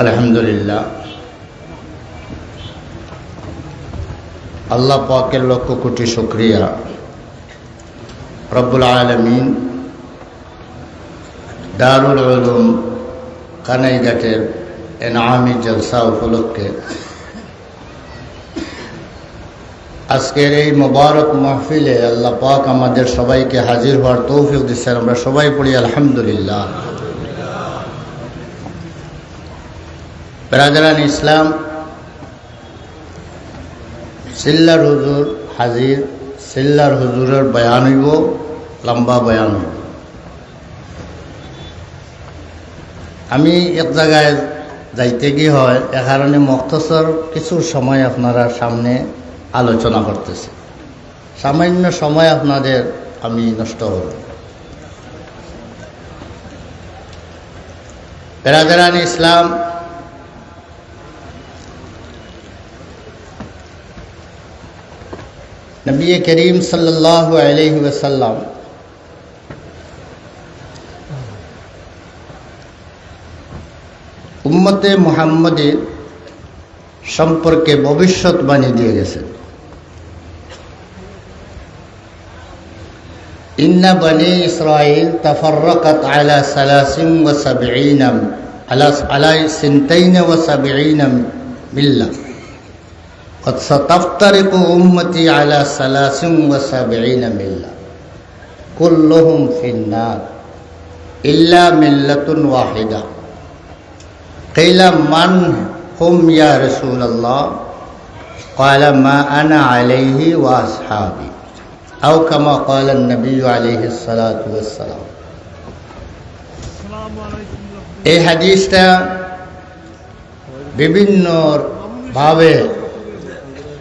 আলহামদুলিল্লাহ। আল্লাহ পাকের লক্ষ কোটি শুক্রিয়া। রব্বুল আলমিন দারুল উলুম কানাইঘাটের এনামি জলসা উপলক্ষে আজকের এই মোবারক মাহফিলে আল্লাহ পাক আমাদের সবাইকে হাজির হওয়ার তৌফিক দিচ্ছেন। আমরা সবাই পড়ি আলহামদুলিল্লাহ। ব্রাদারান ইসলাম, সিল্লার হুজুর হাজির, সিল্লার হুজুরের বয়ান হইব, লম্বা বয়ান হইব। আমি এক জায়গায় যাইতে কি হয়, এ কারণে মক্তসর কিছু সময় আপনারা সামনে আলোচনা করতেছি। সামান্য সময় আপনাদের আমি নষ্ট হব। বেরাদারান ইসলাম نبی کریم صلی اللہ علیہ وسلم. امت محمد شمپر کے ببشت بانی دیا گیسے ان بني اسرائيل تفرقت على ثلاث وسبعين على على سنتين وسبعين بالله قد ستفترق أمتي على ثلاث وسبعين ملة كلهم في النار إلا ملة واحدة قيل من هم يا رسول الله قال ما أنا عليه وأصحابي أو كما قال النبي عليه الصلاة والسلام এই হাদিসটা বিভিন্ন ভাবে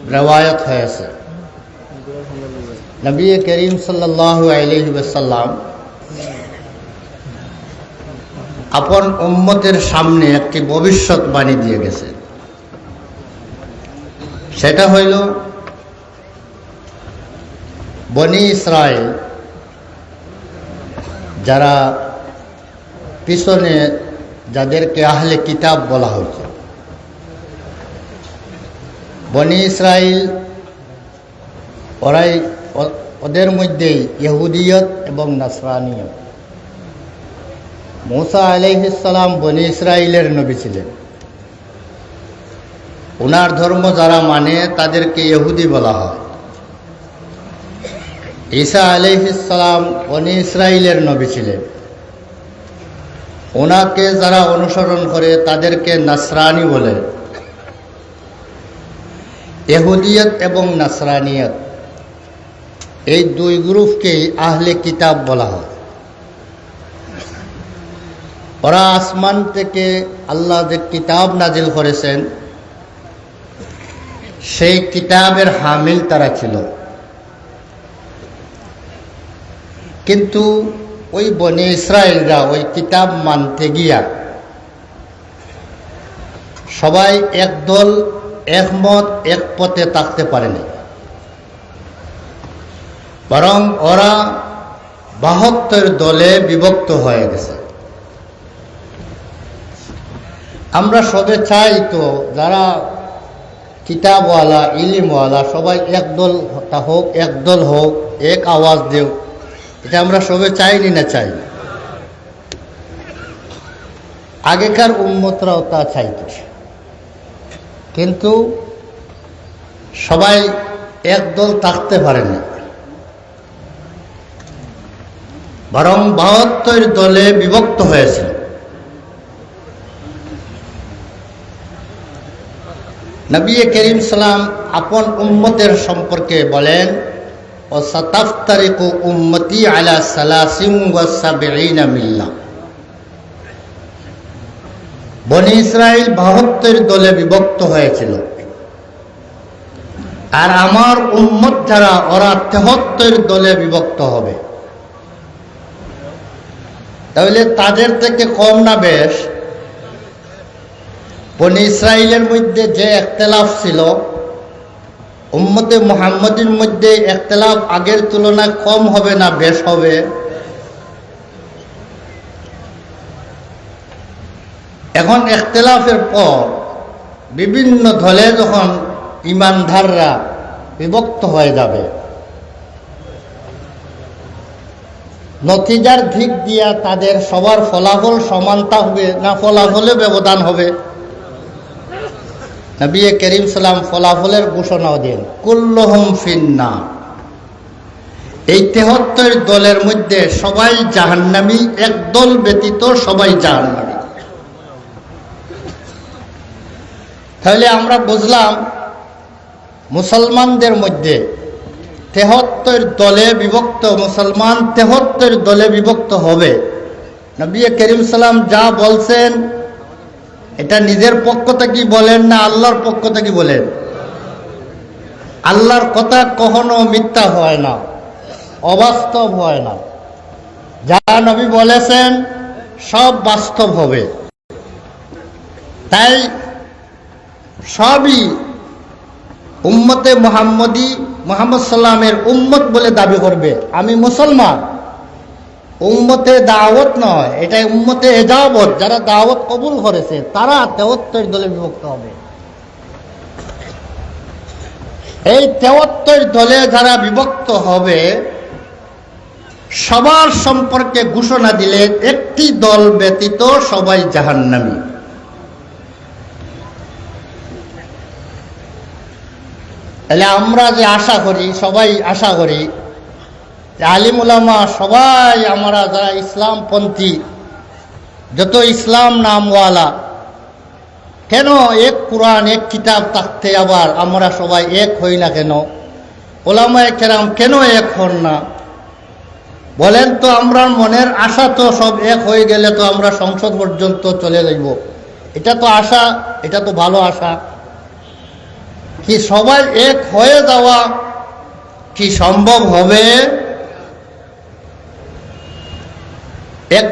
রেওয়ায়ত হয়েছে নবী করিম আলহিসাল্লাম আপন উম্মতের সামনে একটি ভবিষ্যৎবাণী দিয়ে গেছে। সেটা হইল, বনি ইসরায়েল যারা পিছনে যাদেরকে আহলে কিতাব বলা হচ্ছে বনি ইসরায়েল ওরাই ওদের মধ্যেই ইহুদিয়ত এবং নাসরানিয়ত। মৌসা আলাইহিসাল্লাম বনি ইসরায়েলের নবী ছিলেন। ওনার ধর্ম যারা মানে তাদেরকে ইহুদি বলা হয়। ঈসা আলাইহিসাল্লাম বনি ইসরায়েলের নবী ছিলেন। ওনাকে যারা অনুসরণ করে তাদেরকে নাসরানি বলে। এহুদিয়ত এবং নাসরানিয়ত। এই দুই গ্রুপকেই আহলে কিতাব বলা হয়। ওরা আসমান থেকে আল্লাহ যে কিতাব নাজিল করেছেন, সেই কিতাবের হামিল তারা ছিল। কিন্তু ওই বনে ইসরায়েলরা ওই কিতাব মানতে গিয়া সবাই একদল একমত, এক পথে থাকতে পারেনি। বরং ওরা বাহাত্তর দলে বিভক্ত হয়ে গেছে। আমরা সবে চাই তো যারা কিতাবওয়ালা, ইলিমওয়ালা, সবাই একদল হোক একদল হোক, এক আওয়াজ দেও। এটা আমরা সবে চাইনি না চাই। আগেকার উন্মতরাও তা চাইত। কিন্তু সবাই একদল থাকতে পারে না। বরং বাহাত্তর দলে বিভক্ত হয়েছে। নবী করিম সালাম আপন উম্মতের সম্পর্কে বলেন ও সতাফতারিকু উম্মতি আলা সালাসিম ওয়াসাবিনা মিল্লা বনি ইসরায়েল বাহাত্তর দলে বিভক্ত হয়েছিল। আর আমার উম্মত যারা ওরা তেহত্তর দলে বিভক্ত হবে। তাহলে তাদের থেকে কম না বেশ? বনি ইসরায়েলের মধ্যে যে একতলাফ ছিল, উম্মতে মোহাম্মদের মধ্যে একতলাফ আগের তুলনায় কম হবে না বেশ হবে? এখন এখতলাফের পর বিভিন্ন দলে যখন ইমানধাররা বিভক্ত হয়ে যাবে, নতিজার দিক দিয়া তাদের সবার ফলাফল সমানতা হবে না ফলাফলে ব্যবধান হবে? নবী করিম সালাম ফলাফলের ঘোষণাও দেন, কুল্লহম ফিন্না। এই তেহত্তর দলের মধ্যে সবাই জাহান্নামি, এক দল ব্যতীত সবাই জাহান্নামি। তাহলে আমরা বুঝলাম মুসলমানদের মধ্যে তেহত্তর দলে বিভক্ত, মুসলমান তেহত্তর দলে বিভক্ত হবে। নবী করিম সালাম যা বলছেন, এটা নিজের পক্ষ থেকে বলেন না আল্লাহর পক্ষ থেকে বলেন? আল্লাহর কথা কখনো মিথ্যা হয় না, অবাস্তব হয় না। যা নবী বলেছেন সব বাস্তব হবে। তাই সবই উম্মতে মোহাম্মদী, মোহাম্মদ সাল্লামের উম্মত বলে দাবি করবে। আমি মুসলমান। উম্মতে দাওয়াত নয় এটা উম্মতে এজাবত। যারা দাওয়াত কবুল করেছে, তারা তেহত্তর দলে বিভক্ত হবে। এই তেহত্তর দলে যারা বিভক্ত হবে, সবার সম্পর্কে ঘোষণা দিলে একটি দল ব্যতীত সবাই জাহান্নামী। তাহলে আমরা যে আশা করি, সবাই আশা করি, যে আলিম উলামা সবাই আমরা যারা ইসলামপন্থী, যত ইসলাম নামওয়ালা, কেন এক কোরআন, এক কিতাব থাকতে আবার আমরা সবাই এক হই না কেন? ওলামায় কেরাম কেন এক হন না? বলেন তো আমরা মনের আশা তো সব এক হয়ে গেলে তো আমরা সংসদ পর্যন্ত চলে যাইব। এটা তো আশা, এটা তো ভালো আশা। কি সবাই এক হয়ে যাওয়া কি সম্ভব হবে? এক